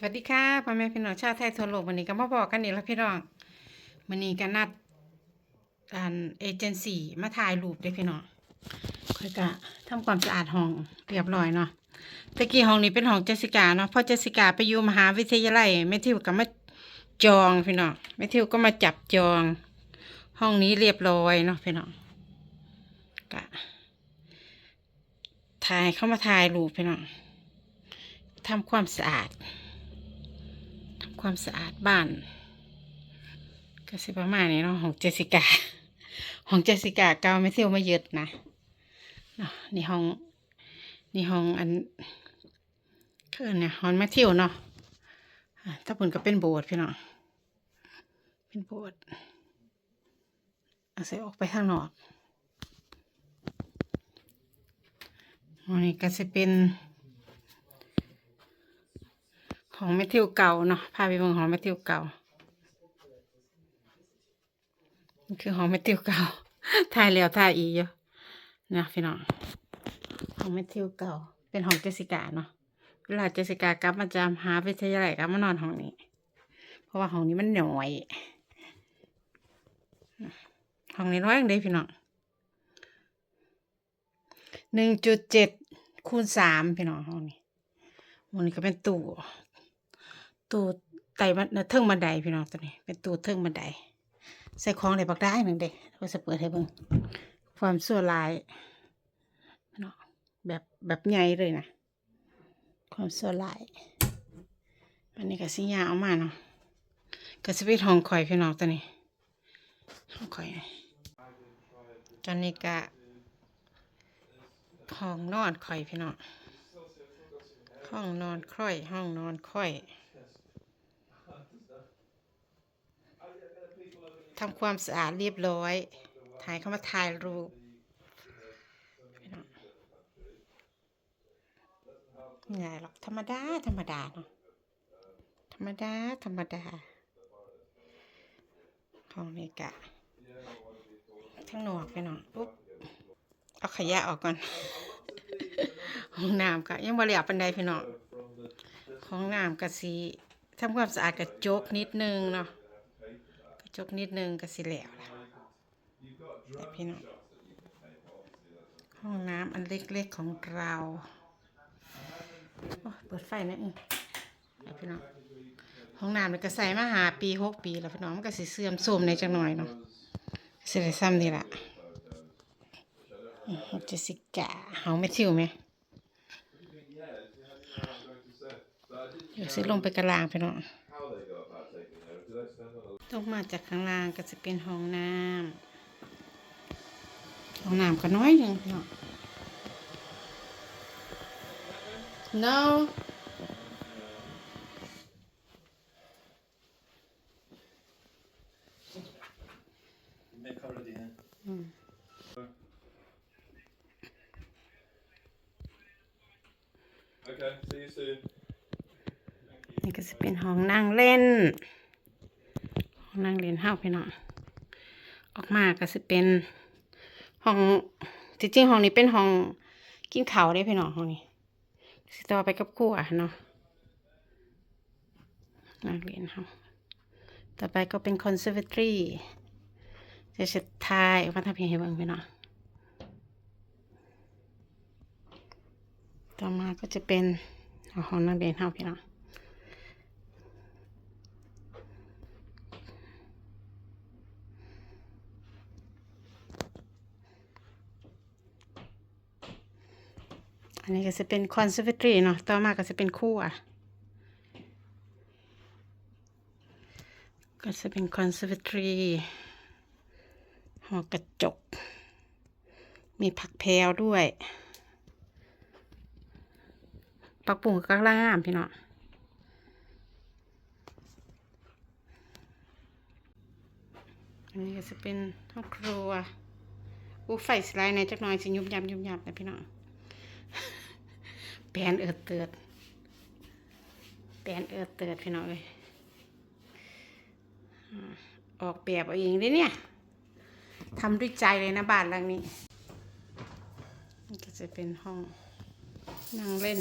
สวัสดีค่ะพ่อแม่พี่น้องชาวไทยทั่วโลกวันนี้ก็มาบอกกันนี่ละพี่น้องวันนี้ก็นัดอันเอเจนซี่มาถ่ายรูปด้อพี่น้องค่อยก็ทำความสะอาดห้องเรียบร้อยเนาะตะกี้ห้องนี้เป็นห้องเจสิกาเนาะพอเจสิกาไปอยู่มหาวิทยาลัยแม่ทิวก็มาจองพี่น้องแม่ทิวก็มาจับจอง ห้องนี้เรียบร้อยเนาะพี่น้องก็ถ่ายเข้ามาถ่ายรูปพี่น้องทำความสะอาด ความสะอาดบ้านก็สิประมาณนี้เนาะของเจสิกา ของเจสิกาเก่าไม่เที่ยวมาเยอะนะเนาะนี่ห้องนี่ห้องอันคืออนเนี่ยห้องแมทธิวเนาะอะถ้าผลก็เป็นโบสถ์พี่น้องเป็นโบสถ์เอาใส่ออกไปข้างนอกอันนี้ก็จะเป็น ของแมทธิวเก่าเนาะพาไปเบิ่งของแมทธิวเก่านี่คือของแมทธิวเก่าถ่ายแล้วถ่ายอีกอยู่นะพี่น้องของแมทธิวเก่า เป็นของเจสิกาเนาะเวลาเจสิกากลับมาจามหาวิทยาลัยกลับมานอนห้องนี้ เพราะว่าห้องนี้มันหน่อยห้องนี้น้อยอย่างเดียวพี่น้องหนึ่งจุดเจ็ดคูณสามพี่น้องห้องนี้ห้องนี้ก็เป็นตู้ ตู้ไต่บันเทิงบันไดพี่น้องตัวนี้ เป็นตู้เทิงบันได ใส่ของได้บักได้หนึ่งเด็กเราจะเปิดให้เบิ่งความสั่วลายพี่น้องแบบแบบใหญ่เลยนะความสั่วลายอันนี้ก็สิยาเอามาเนาะก็จะเป็นห้องข่อยพี่น้องตัวนี้ห้องข่อยตอนนี้ก็ห้องนอนข่อยพี่น้องห้องนอนค่อย ห้องนอนค่อย ทำความสะอาดเรียบร้อย ถ่ายเข้ามาถ่ายรูปพี่น้องไงหรอกธรรมดา ธรรมดาเนาะธรรมดา ธรรมดา ของนี่กะทั้งหนวกพี่น้องปุ๊บ เอาขยะออกก่อน ห้องน้ำกะยังบริยาปันไดพี่น้องห้องน้ำกะสีทำความสะอาดกระจกนิดนึงเนาะ จกนิดนึงก็สิแล้วล่ะแต่พี่น้องห้องน้ำอันเล็กๆของเราเปิดไฟนะอีกพี่น้องห้องน้ำมันก็ใส่มาหาปีหกปีแล้วพี่น้องมันก็สิเสื่อมโทรมในจังหน่อยเนาะสิได้ซ้ำนี่ล่ะจสสิก้าเฮาไม่ทิวไหมเดี๋ยวสิลงไปกระลางพี่น้อง ลงมาจากข้างล่างก็จะเป็นห้องน้ำห้องน้ำก็น้อยหนึ่งพี่น้อง no Mer cover the hand. อืม Okay, see you soon. นี่ก็จะเป็นห้องนั่งเล่นห้อง นั่งเล่นเฮาพี่น้องออกมาก็จะเป็นห้องจริงๆห้องนี้เป็นห้องกินข้าวได้พี่น้องห้องนี้สิต่อไปกับครัวเนาะนั่งเล่นเฮาต่อไปก็เป็น conservatory จะสุดท้ายมาทำเพลงให้เบิ่งพี่น้องต่อมาก็จะเป็นห้องนั่งเล่นเฮาพี่น้อง อันนี้ก็จะเป็น conservatory เนาะ ต่อมาก็จะเป็นครัวก็จะเป็น conservatory หอกระจก มีผักแพรวด้วยปักปุ่งก็ล่างามพี่เนาะอันนี้ก็จะเป็นห้องครัวอู้ไฟสไลด์ในจักหน่อยสิยุบยับยุบยับนะพี่เน้องแปนเอิดเติดแปนเอิดเติดพี่น้องเลยออกแบบเอาเองเด้เนี่ยทำด้วยใจเลยนะบ้านหลังนี้นี่ก็จะเป็นห้องนั่งเล่น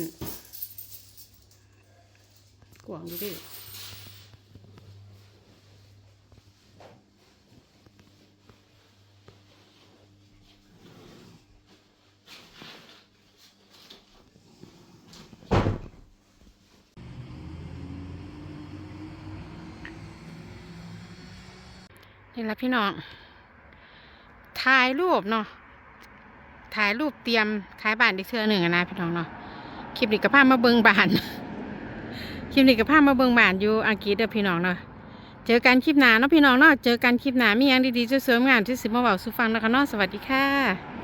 กวางดูดิ นี่ละพี่น้องถ่ายรูปเนาะถ่ายรูปเตรียมขายบ้านอีกเทื่อหนึ่งนะพี่น้องเนาะคลิปนี้ก็พามาเบิงบ้านคลิปนี้ก็พามาเบิงบ้านอยู่อังกฤษเด้อพี่น้องเนาะเจอกันคลิปหน้าเนาะพี่น้องเนาะเจอกันคลิปหน้ามีอย่างดีๆสวยๆงามที่สิมาเว้าสู่ฟังนะคะเนาะสวัสดีค่ะ